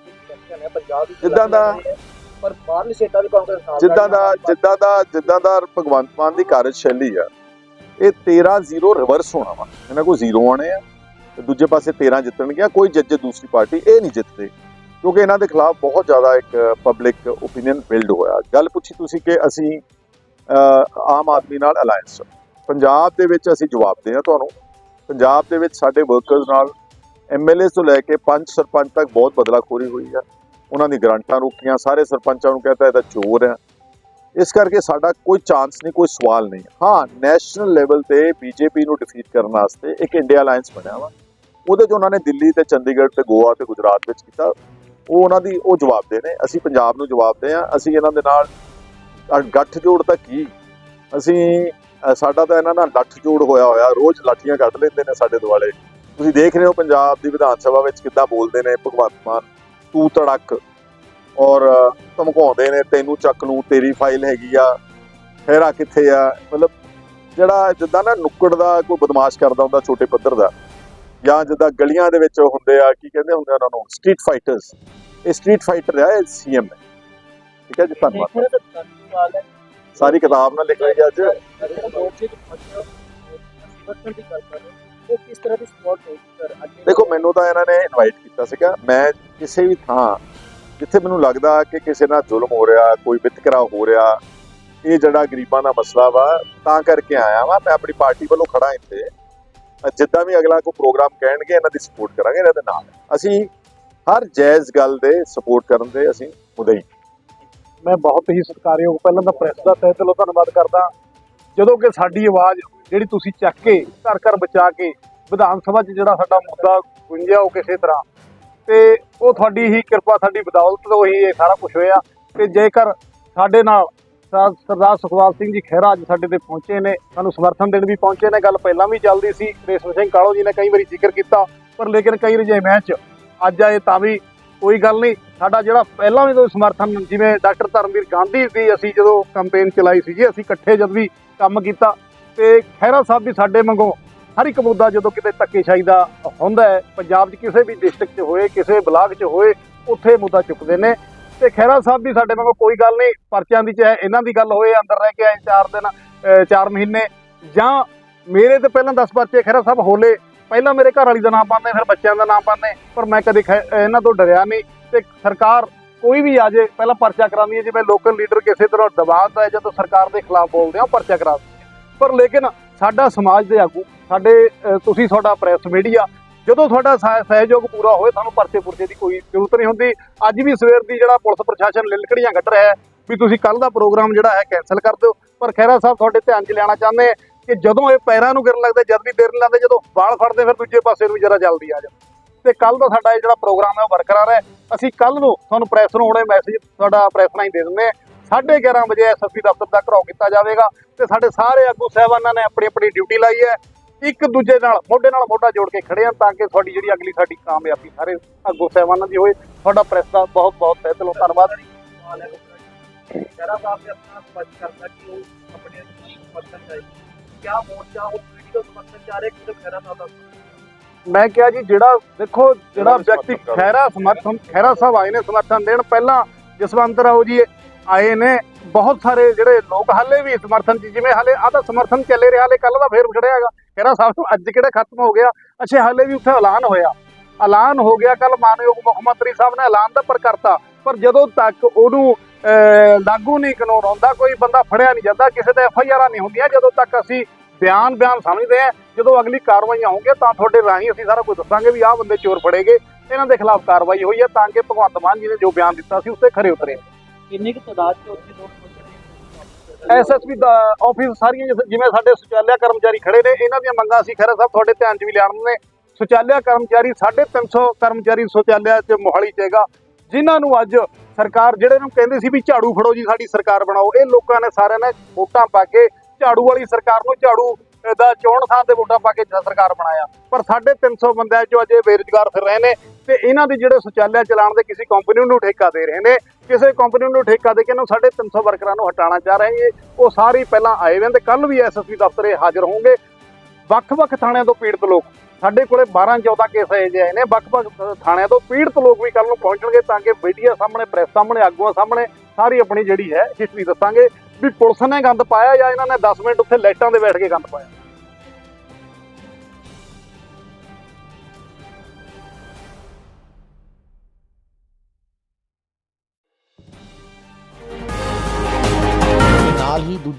ਤਰ੍ਹਾਂ ਪੰਜਾਬ ਦੀ ਜਿੱਦਾਂ ਦਾ- ਪਰ ਬਾਹਰਲੀ ਸਟੇਟਾਂ ਦੀ ਕਾਂਗਰਸ ਨਾਲ ਜਿੱਦਾਂ ਦਾ ਜਿੱਦਾਂ ਦਾ ਜਿੱਦਾਂ ਦਾ ਭਗਵੰਤ ਮਾਨ ਦੀ ਕਾਰਜਸ਼ੈਲੀ ਆ ਇਹ 13 0 ਰਿਵਰਸ ਹੋਣਾ ਵਾ। ਇਹਨਾਂ ਕੋਲ ਜ਼ੀਰੋ ਆਣੇ ਆ। ਤੇ ਦੂਜੇ ਪਾਸੇ 13 ਜਿੱਤਣਗੀਆਂ, ਕੋਈ ਜੱਜ ਦੂਸਰੀ ਪਾਰਟੀ ਇਹ ਨਹੀਂ ਜਿੱਤਦੇ। ਕਿਉਂਕਿ ਇਹਨਾਂ ਦੇ ਖਿਲਾਫ ਬਹੁਤ ਜ਼ਿਆਦਾ ਇੱਕ ਪਬਲਿਕ ਓਪੀਨੀਅਨ ਬਿਲਡ ਹੋਇਆ। ਗੱਲ ਪੁੱਛੀ ਤੁਸੀਂ ਕਿ ਅਸੀਂ ਆਮ ਆਦਮੀ ਨਾਲ ਅਲਾਈਅੰਸ ਪੰਜਾਬ ਦੇ ਵਿੱਚ ਅਸੀਂ ਜਵਾਬ ਦੇ ਆ ਤੁਹਾਨੂੰ। ਪੰਜਾਬ ਦੇ ਵਿੱਚ ਸਾਡੇ ਵਰਕਰਸ ਨਾਲ ਐਮਐਲਏ ਤੋਂ ਲੈ ਕੇ ਪੰਜ ਸਰਪੰਚ ਤੱਕ ਬਹੁਤ ਬਦਲਾਖੋਰੀ ਹੋਈ ਆ ਉਹਨਾਂ ਦੀ ਗਰੰਟਾਂ ਰੁਕੀਆਂ, ਸਾਰੇ ਸਰਪੰਚਾਂ ਨੂੰ ਕਹਤਾ ਇਹਦਾ ਚੋਰ ਹੈ। ਇਸ ਕਰਕੇ ਸਾਡਾ ਕੋਈ ਚਾਂਸ ਨਹੀਂ, ਕੋਈ ਸਵਾਲ ਨਹੀਂ। ਹਾਂ ਨੈਸ਼ਨਲ ਲੈਵਲ ਤੇ ਬੀਜੇਪੀ ਨੂੰ ਡਿਫੀਟ ਕਰਨ ਵਾਸਤੇ ਇੱਕ ਇੰਡੀਆ ਅਲਾਈਅੰਸ ਬਣਿਆ ਵਾ। ਉਹਦੇ 'ਚ ਉਹਨਾਂ ਨੇ ਦਿੱਲੀ ਤੇ ਚੰਡੀਗੜ੍ਹ ਤੇ ਗੋਆ ਤੇ ਗੁਜਰਾਤ ਵਿੱਚ ਕੀਤਾ, ਉਹ ਉਹਨਾਂ ਦੀ ਉਹ ਜਵਾਬ ਦੇ ਨੇ, ਅਸੀਂ ਪੰਜਾਬ ਨੂੰ ਜਵਾਬ ਦੇ ਆ ਅਸੀਂ ਇਹਨਾਂ ਦੇ ਨਾਲ ਅ- ਗੱਠ ਜੋੜ ਤਾਂ ਕੀ? ਅਸੀਂ ਸਾਡਾ ਤਾਂ ਇਹਨਾਂ ਨਾਲ ਲੱਠ ਜੋੜ ਹੋਇਆ ਹੋਇਆ, ਰੋਜ਼ ਲਾਠੀਆਂ ਕੱਢ ਲੈਂਦੇ ਨੇ ਸਾਡੇ ਦੁਆਲੇ। ਤੁਸੀਂ ਦੇਖ ਰਹੇ ਹੋ ਪੰਜਾਬ ਦੀ ਵਿਧਾਨ ਸਭਾ ਵਿੱਚ ਕਿੱਦਾਂ ਬੋਲਦੇ ਨੇ ਭਗਵੰਤ ਮਾਨ, ਤੂੰ ਤੜਕ ਔਰ ਧਮਕਾਉਂਦੇ ਨੇ, ਤੈਨੂੰ ਚੱਕ ਲੂੰ, ਤੇਰੀ ਫਾਈਲ ਹੈਗੀ ਆ ਖੈਰਾ ਕਿੱਥੇ ਆ? ਮਤਲਬ ਜਿਹੜਾ ਜਿੱਦਾਂ ਨਾ ਨੁੱਕੜ ਦਾ ਕੋਈ ਬਦਮਾਸ਼ ਕਰਦਾ ਹੁੰਦਾ, ਛੋਟੇ ਪੱਧਰ ਦਾ ਜਾਂ ਜਿੱਦਾਂ ਗਲੀਆਂ ਦੇ ਵਿੱਚ ਹੁੰਦੇ ਆ ਕੀ ਕਹਿੰਦੇ ਹੁੰਦੇ ਉਹਨਾਂ ਨੂੰ? ਸਟਰੀਟ ਫਾਈਟਰਸ ਇਹ ਸਟਰੀਟ ਫਾਈਟਰ ਆ ਇਹ ਸੀਐਮ ਹੈ। ਠੀਕ ਹੈ ਜੀ ਧੰਨਵਾਦ। ਸਰ ਕਿਤਾਬ ਨਾਲ ਲਿਖ ਲਈ ਅੱਜ। ਦੇਖੋ ਮੈਨੂੰ ਤਾਂ ਇਹਨਾਂ ਨੇ ਇਨਵਾਈਟ ਕੀਤਾ ਸੀਗਾ। ਮੈਂ ਕਿਸੇ ਵੀ ਥਾਂ ਜਿੱਥੇ ਮੈਨੂੰ ਲੱਗਦਾ ਕਿ ਕਿਸੇ ਨਾਲ ਜ਼ੁਲਮ ਹੋ ਰਿਹਾ ਕੋਈ ਵਿਤਕਰਾ ਹੋ ਰਿਹਾ ਇਹ ਜਿਹੜਾ ਗਰੀਬਾਂ ਦਾ ਮਸਲਾ ਵਾ ਤਾਂ ਕਰਕੇ ਆਇਆ ਵਾ। ਮੈਂ ਆਪਣੀ ਪਾਰਟੀ ਵੱਲੋਂ ਖੜਾ ਇੱਥੇ। ਜਿੱਦਾਂ ਵੀ ਅਗਲਾ ਕੋਈ ਪ੍ਰੋਗਰਾਮ ਕਹਿਣਗੇ, ਇਹਨਾਂ ਦੀ ਸਪੋਰਟ ਕਰਾਂਗੇ, ਇਹਨਾਂ ਦੇ ਨਾਲ। ਅਸੀਂ ਹਰ ਜਾਇਜ਼ ਗੱਲ ਦੇ ਸਪੋਰਟ ਕਰਨ ਦੇ ਅਸੀਂ ਮੁਦਈ ਮੈਂ ਬਹੁਤ ਹੀ ਸਤਿਕਾਰਯੋਗ, ਪਹਿਲਾਂ ਤਾਂ ਪ੍ਰੈਸ ਦਾ ਤਹਿ ਦਿਲੋਂ ਧੰਨਵਾਦ ਕਰਦਾ। ਜਦੋਂ ਕਿ ਸਾਡੀ ਆਵਾਜ਼, ਜਿਹੜੀ ਤੁਸੀਂ ਚੱਕ ਕੇ, ਘਰ ਘਰ ਬਚਾ ਕੇ, ਵਿਧਾਨ ਸਭਾ 'ਚ ਜਿਹੜਾ ਸਾਡਾ ਮੁੱਦਾ ਗੁੰਜਿਆ ਉਹ ਕਿਸੇ ਤਰ੍ਹਾਂ, ਤੇ ਉਹ ਤੁਹਾਡੀ ਹੀ ਕਿਰਪਾ, ਸਾਡੀ ਬਦੌਲਤ ਤੋਂ ਹੀ ਇਹ ਸਾਰਾ ਕੁਝ ਹੋਇਆ। ਤੇ ਜੇਕਰ ਸਾਡੇ ਨਾਲ ਸਰ- ਸਰਦਾਰ ਸੁਖਵਾਲ ਸਿੰਘ ਜੀ ਖਹਿਰਾ ਅੱਜ ਸਾਡੇ ਤੇ ਪਹੁੰਚੇ ਨੇ। ਸਾਨੂੰ ਸਮਰਥਨ ਦੇਣ ਵੀ ਪਹੁੰਚੇ ਨੇ। ਗੱਲ ਪਹਿਲਾਂ ਵੀ ਚੱਲਦੀ ਸੀ, ਰੇਸ਼ਮ ਸਿੰਘ ਕਾਲੋ ਜੀ ਨੇ ਕਈ ਵਾਰੀ ਜ਼ਿਕਰ ਕੀਤਾ, ਪਰ ਲੇਕਿਨ ਕਈ ਰੁਝੇਵਿਆਂ 'ਚ ਅੱਜ ਆਏ ਤਾਂ ਵੀ ਕੋਈ ਗੱਲ ਨਹੀਂ। ਸਾਡਾ ਜਿਹੜਾ ਪਹਿਲਾਂ ਵੀ ਤੋਂ ਸਮਰਥਨ, ਜਿਵੇਂ ਡਾਕਟਰ ਧਰਮਵੀਰ ਗਾਂਧੀ ਦੀ ਅਸੀਂ ਜਦੋਂ ਕੈਂਪੇਨ ਚਲਾਈ ਸੀ ਜੀ, ਅਸੀਂ ਇਕੱਠੇ ਜਦ ਵੀ ਕੰਮ ਕੀਤਾ, ਤੇ ਖਹਿਰਾ ਸਾਹਿਬ ਵੀ ਸਾਡੇ ਵਾਂਗੋਂ ਹਰ ਇੱਕ ਮੁੱਦਾ ਜਦੋਂ ਕਿਤੇ ਧੱਕੇਸ਼ਾਹੀ ਦਾ ਹੁੰਦਾ ਹੈ, ਪੰਜਾਬ 'ਚ ਕਿਸੇ ਵੀ ਡਿਸਟ੍ਰਿਕਟ 'ਚ ਹੋਏ, ਕਿਸੇ ਬਲਾਕ 'ਚ ਹੋਏ, ਉੱਥੇ ਮੁੱਦਾ ਚੁੱਕਦੇ ਨੇ। ਤੇ ਖਹਿਰਾ ਸਾਹਿਬ ਵੀ ਸਾਡੇ ਵਾਂਗੋਂ ਕੋਈ ਗੱਲ ਨਹੀਂ, ਪਰਚਿਆਂ ਦੀ ਚਾਹੇ ਇਹਨਾਂ ਦੀ ਗੱਲ ਹੋਏ, ਅੰਦਰ ਰਹਿ ਕੇ ਆਏ 4 ਦਿਨ 4 ਮਹੀਨੇ, ਜਾਂ ਮੇਰੇ ਤੇ ਪਹਿਲਾਂ 10 ਪਰਚੇ ਖਹਿਰਾ ਸਾਹਿਬ ਹੋਲੇ, ਪਹਿਲਾਂ ਮੇਰੇ ਘਰ ਵਾਲੀ ਦਾ ਨਾਮ ਪਾਉਂਦੇ, ਫਿਰ ਬੱਚਿਆਂ ਦਾ ਨਾਮ ਪਾਉਂਦੇ, ਪਰ ਮੈਂ ਕਦੇ ਖੈ- ਇਹਨਾਂ ਤੋਂ ਡਰਿਆ ਨਹੀਂ। ਤੇ ਸਰਕਾਰ ਕੋਈ ਵੀ ਆ ਜੇ, ਪਹਿਲਾਂ ਪਰਚਾ ਕਰਾਉਂਦੀ ਹੈ, ਜਿਵੇਂ ਲੋਕਲ ਲੀਡਰ ਕਿਸੇ ਤਰ੍ਹਾਂ ਦਬਾਅ ਹੈ, ਜਦੋਂ ਸਰਕਾਰ ਦੇ ਖਿਲਾਫ ਬੋਲਦੇ ਆ ਪਰਚਾ ਕਰਾ ਪਰ ਲੇਕਿਨ ਸਾਡਾ ਸਮਾਜ ਦੇ ਆਗੂ, ਸਾਡੇ ਤੁਸੀਂ, ਤੁਹਾਡਾ ਪ੍ਰੈਸ ਮੀਡੀਆ ਜਦੋਂ ਤੁਹਾਡਾ ਸਹਿ- ਸਹਿਯੋਗ ਪੂਰਾ ਹੋਏ, ਤੁਹਾਨੂੰ ਪਰਚੇ ਪੁਰਚੇ ਦੀ ਕੋਈ ਜ਼ਰੂਰਤ ਨਹੀਂ ਹੁੰਦੀ। ਅੱਜ ਵੀ ਸਵੇਰ ਦੀ ਜਿਹੜਾ ਪੁਲਿਸ ਪ੍ਰਸ਼ਾਸਨ ਲਿਲਕੜੀਆਂ ਕੱਢ ਰਿਹਾ ਹੈ ਵੀ ਤੁਸੀਂ ਕੱਲ ਦਾ ਪ੍ਰੋਗਰਾਮ ਜਿਹੜਾ ਹੈ ਕੈਨਸਲ ਕਰ ਦਿਓ। ਪਰ ਖਹਿਰਾ ਸਾਹਿਬ, ਤੁਹਾਡੇ ਧਿਆਨ 'ਚ ਲਿਆਉਣਾ ਚਾਹੁੰਦੇ ਕਿ ਜਦੋਂ ਇਹ ਪੈਰਾਂ ਨੂੰ ਗਿਰਨ ਲੱਗਦਾ, ਜਦ ਵੀ ਦੇਰ ਨਹੀਂ ਲਾਉਂਦੇ ਜਦੋਂ ਵਾਲ ਫੜਦੇ, ਫਿਰ ਦੂਜੇ ਪਾਸੇ ਨੂੰ ਜਰਾ ਜਲਦੀ ਆ ਜਾਂਦੇ ਤੇ ਕੱਲ ਦਾ ਸਾਡਾ ਇਹ ਜਿਹੜਾ ਪ੍ਰੋਗਰਾਮ ਹੈ ਉਹ ਬਰਕਰਾਰ ਹੈ। ਅਸੀਂ ਕੱਲ ਨੂੰ ਤੁਹਾਨੂੰ ਪ੍ਰੈਸ ਨੂੰ ਹੁਣੇ ਮੈਸੇਜ, ਤੁਹਾਡਾ ਪ੍ਰੈਸ ਰਾਹੀਂ ਦੇ ਦਿੰਦੇ ਹਾਂ। 11:30 ਵਜੇ ਐਸਐਸਪੀ ਦਫ਼ਤਰ ਦਾ ਘਰਾਓ ਕੀਤਾ ਜਾਵੇਗਾ ਤੇ ਸਾਡੇ ਸਾਰੇ ਆਗੂ ਸਾਹਿਬਾਨਾਂ ਨੇ ਆਪਣੀ ਆਪਣੀ ਡਿਊਟੀ ਲਾਈ ਹੈ। ਇੱਕ ਦੂਜੇ ਨਾਲ ਮੋਢੇ ਨਾਲ ਮੋਢਾ ਜੋੜ ਕੇ ਖੜੇ ਹਾਂ ਤਾਂ ਕਿ ਤੁਹਾਡੀ ਜਿਹੜੀ ਅਗਲੀ ਸਾਡੀ ਕਾਮਯਾਬੀ ਸਾਰੇ ਆਗੂ ਸਾਹਿਬਾਨਾਂ ਦੀ ਹੋਏ। ਤੁਹਾਡਾ ਪ੍ਰੈਸ ਦਾ ਬਹੁਤ ਬਹੁਤ ਤਹਿ ਦਿਲੋਂ ਧੰਨਵਾਦ। ਜਰਾ ਸਾਹਿਬ ਨੇ ਆਪਣਾ ਸਪਸ਼ਟ ਕਰਤਾ ਕਿ ਉਹ ਆਪਣੇ ਸਮਰਥਨ ਚਾਹੀਏ ਕਿਆ ਮੋਰਚਾ ਉਹ ਪੋਲੀਟੀਕਲ ਸਮਰਥਨ ਚਾਹ ਰਿਹਾ ਕਿ ਖੈਰਾ ਸਾਹਿਬ ਦਾ ਮੈਂ ਕਿਹਾ ਜੀ ਜਿਹੜਾ ਦੇਖੋ ਜਿਹੜਾ ਵਿਅਕਤੀ ਖੈਰਾ ਸਮਰਥਨ ਖੈਰਾ ਸਾਹਿਬ ਆਏ ਨੇ ਸਮਰਥਨ ਦੇਣ। ਪਹਿਲਾਂ ਜਸਵੰਤ ਰਾਓ ਜੀ ਆਏ ਨੇ। ਬਹੁਤ ਸਾਰੇ ਜਿਹੜੇ ਲੋਕ ਹਾਲੇ ਵੀ ਸਮਰਥਨ 'ਚ ਜਿਵੇਂ ਹਾਲੇ ਆਦਾ ਸਮਰਥਨ ਚੱਲੇ ਰਿਹਾ, ਹਾਲੇ ਕੱਲ ਦਾ ਫੇਰ ਖੜਿਆ ਹੈਗਾ। ਖੈਰਾ ਸਾਹਿਬ, ਅੱਜ ਕਿਹੜਾ ਖਤਮ ਹੋ ਗਿਆ? ਅੱਛਾ, ਹਾਲੇ ਵੀ ਉੱਥੇ ਐਲਾਨ ਹੋਇਆ। ਐਲਾਨ ਹੋ ਗਿਆ ਕੱਲ ਮਾਨਯੋਗ ਮੁੱਖ ਮੰਤਰੀ ਸਾਹਿਬ ਨੇ ਐਲਾਨ ਦਾ ਪਰ ਕਰਤਾ ਪਰ ਜਦੋਂ ਤੱਕ ਉਹਨੂੰ ਲਾਗੂ ਨਹੀਂ ਕਾਨੂੰਨ ਹੁੰਦਾ ਕੋਈ ਬੰਦਾ ਫੜਿਆ ਨਹੀਂ ਜਾਂਦਾ, ਕਿਸੇ ਤੇ ਐਫ ਆਈ ਆਰਾਂ ਨਹੀਂ ਹੁੰਦੀਆਂ, ਜਦੋਂ ਤੱਕ ਅਸੀਂ ਬਿਆਨ ਬਿਆਨ ਸਮਝਦੇ ਆ ਜਦੋਂ ਅਗਲੀ ਕਾਰਵਾਈਆਂ ਹੋਣਗੀਆਂ, ਤਾਂ ਤੁਹਾਡੇ ਰਾਹੀਂ ਅਸੀਂ ਸਾਰਾ ਕੁਝ ਦੱਸਾਂਗੇ ਵੀ ਆਹ ਬੰਦੇ ਚੋਰ ਫੜੇ ਗਏ। ਇਹਨਾਂ ਦੇ ਖਿਲਾਫ ਕਾਰਵਾਈ ਹੋਈ ਹੈ, ਤਾਂ ਕਿ ਭਗਵੰਤ ਮਾਨ ਜੀ ਨੇ ਜੋ ਬਿਆਨ ਦਿੱਤਾ ਸੀ, ਉਸ ਤੇ ਖਰੇ ਉਤਰੇ। ਕਿੰਨੀ ਕੁ ਤਾਦਾਦ 'ਚ ਉੱਥੇ ਲੋਕ ਪਹੁੰਚੇ ਐਸਐਸਪੀ ਦਾ ਆਫਿਸ ਸਾਰੀਆਂ ਜਿਵੇਂ ਸਾਡੇ ਸੁਚਾਲਿਆ ਕਰਮਚਾਰੀ ਖੜੇ ਨੇ, ਇਹਨਾਂ ਦੀਆਂ ਮੰਗਾਂ ਅਸੀਂ ਖੈਰਾ ਸਾਹਿਬ ਤੁਹਾਡੇ ਧਿਆਨ 'ਚ ਵੀ ਲਿਆਉਣ ਨੇ। ਸੁਚਾਲਿਆ ਕਰਮਚਾਰੀ 350 ਕਰਮਚਾਰੀ ਸੁਚਾਲਿਆ 'ਚ ਮੋਹਾਲੀ 'ਚ ਹੈਗਾ, ਜਿਨ੍ਹਾਂ ਨੂੰ ਅੱਜ ਸਰਕਾਰ ਜਿਹੜੇ ਨੂੰ ਕਹਿੰਦੇ ਸੀ ਵੀ ਝਾੜੂ ਫੜੋ ਜੀ ਸਾਡੀ ਸਰਕਾਰ ਬਣਾਓ, ਇਹ ਲੋਕਾਂ ਨੇ ਸਾਰਿਆਂ ਨੇ ਵੋਟਾਂ ਪਾ ਕੇ ਝਾੜੂ ਵਾਲੀ ਸਰਕਾਰ ਨੂੰ ਝਾੜੂ ਦਾ ਚੋਣ ਥਾਂ ਤੇ ਵੋਟਾਂ ਪਾ ਕੇ ਸਰਕਾਰ ਬਣਾਇਆ। ਪਰ 350 ਬੰਦਿਆਂ 'ਚੋਂ ਅਜੇ ਬੇਰੁਜ਼ਗਾਰ ਫਿਰ ਰਹੇ ਨੇ ਤੇ ਇਹਨਾਂ ਦੇ ਜਿਹੜੇ ਸੁਚਾਲਿਆ ਚਲਾਉਣ ਦੇ ਕਿਸੇ ਕੰਪਨੀ ਨੂੰ ਠੇਕਾ ਦੇ ਰਹੇ ਨੇ ਕਿਸੇ ਕੰਪਨੀ ਨੂੰ ਠੇਕਾ ਦੇ ਕੇ ਇਹਨਾਂ 350 ਵਰਕਰਾਂ ਨੂੰ ਹਟਾਉਣਾ ਚਾਹ ਰਹੇ ਨੇ। ਉਹ ਸਾਰੇ ਪਹਿਲਾਂ ਆਏ ਹੋਏ ਨੇ ਤੇ ਕੱਲ ਵੀ ਐਸਐਸਪੀ ਦਫ਼ਤਰੇ ਹਾਜ਼ਰ ਹੋਣਗੇ। ਵੱਖ-ਵੱਖ ਥਾਣਿਆਂ ਤੋਂ ਪੀੜਤ ਲੋਕ। ਸਾਡੇ ਕੋਲੇ 12 14 ਕੇਸ ਆਏ ਜੇ ਆਏ ਨੇ। ਵੱਖ-ਵੱਖ ਥਾਣਿਆਂ ਤੋਂ ਪੀੜਤ ਲੋਕ ਵੀ ਕੱਲ ਨੂੰ ਪਹੁੰਚਣਗੇ ਤਾਂ ਕਿ ਮੀਡੀਆ ਸਾਹਮਣੇ, ਪ੍ਰੈਸ ਸਾਹਮਣੇ, ਆਗੂਆਂ ਸਾਹਮਣੇ ਸਾਰੀ ਆਪਣੀ ਜਿਹੜੀ ਹੈ ਹਿਸਟਰੀ ਦੱਸਾਂਗੇ ਵੀ ਪੁਲਿਸ ਨੇ ਗੰਦ ਪਾਇਆ ਜਾਂ ਇਹਨਾਂ ਨੇ 10 ਮਿੰਟ ਉੱਥੇ ਲਾਈਟਾਂ ਦੇ ਬੈਠ ਕੇ ਗੰਦ ਪਾਇਆ। ਨਾਲ ਹੀ ਦੂਜੇ